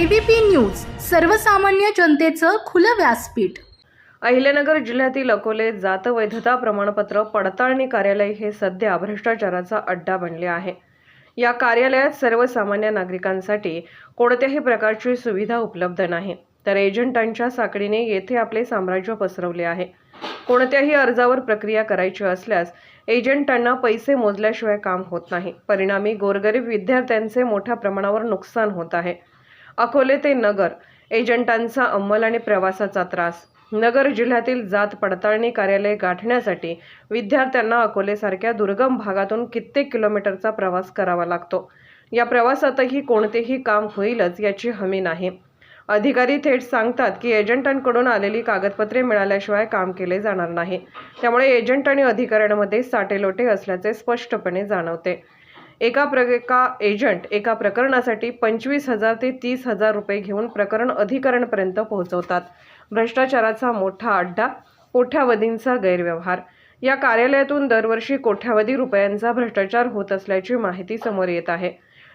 ABP news सर्वसामान्य जनतेचं खुलं व्यासपीठ. अहिल्यानगर जिल्ह्यातील अकोले जात वैधता प्रमाणपत्र पडताळणी कार्यालय हे सध्या भ्रष्टाचाराचा अड्डा बनले आहे. या कार्यालयात सर्वसामान्य नागरिकांसाठी कोणत्याही प्रकारची सुविधा उपलब्ध नाही. तर एजंटांच्या साकडीने येथे आपले साम्राज्य पसरवले आहे. कोणत्याही अर्जावर प्रक्रिया करायची असल्यास एजंटांना पैसे मोजल्याशिवाय काम होत नाही. परिणामी गोरगरीब विद्यार्थ्यांचे मोठ्या प्रमाणावर नुकसान होत आहे. अकोले ते नगर एजंटांचा अंमल आणि प्रवासाचा त्रास. नगर जिल्ह्यातील जात पडताळणी कार्यालय गाठण्यासाठी विद्यार्थ्यांना अकोलेसारख्या दुर्गम भागातून कित्येक किलोमीटरचा प्रवास करावा लागतो. या प्रवासातही कोणतेही काम होईलच याची हमी नाही. अधिकारी थेट सांगतात की एजंटांकडून आलेली कागदपत्रे मिळाल्याशिवाय काम केले जाणार नाही. त्यामुळे एजंट आणि अधिकाऱ्यांमध्ये साटेलोटे असल्याचे स्पष्टपणे जाणवते. एका प्र एका एजंट एका प्रकरणासाठी पंचवीस हजार ते तीस हजार रुपये घेऊन प्रकरण अधिकाऱ्यांपर्यंत पोहोचवतात. भ्रष्टाचाराचा मोठा अड्डा कोठ्यावधींचा गैरव्यवहार. या कार्यालयातून दरवर्षी कोट्यावधी रुपयांचा भ्रष्टाचार होत असल्याची माहिती समोर येत आहे.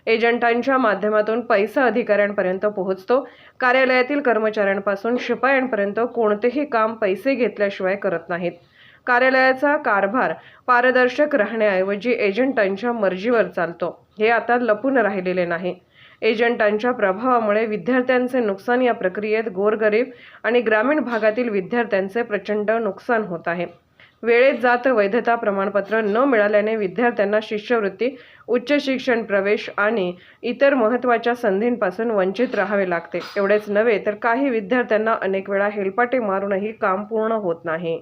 एजंटांच्या माध्यमातून पैसा अधिकाऱ्यांपर्यंत पोहोचतो. कार्यालयातील कर्मचाऱ्यांपासून शिपायांपर्यंत कोणतेही काम पैसे घेतल्याशिवाय करत नाहीत. कार्यालयाचा कारभार पारदर्शक राहण्याऐवजी एजंटांच्या मर्जीवर चालतो. हे आता लपून राहिलेले नाही. एजंटांच्या प्रभावामुळे विद्यार्थ्यांचे नुकसान या प्रक्रियेत गोरगरीब आणि ग्रामीण भागातील विद्यार्थ्यांचे प्रचंड नुकसान होत आहे. वेळेत जात वैधता प्रमाणपत्र न मिळाल्याने विद्यार्थ्यांना शिष्यवृत्ती उच्च शिक्षण प्रवेश आणि इतर महत्त्वाच्या संधींपासून वंचित राहावे लागते. एवढेच नव्हे तर काही विद्यार्थ्यांना अनेक वेळा हेलपाटे मारूनही काम पूर्ण होत नाही.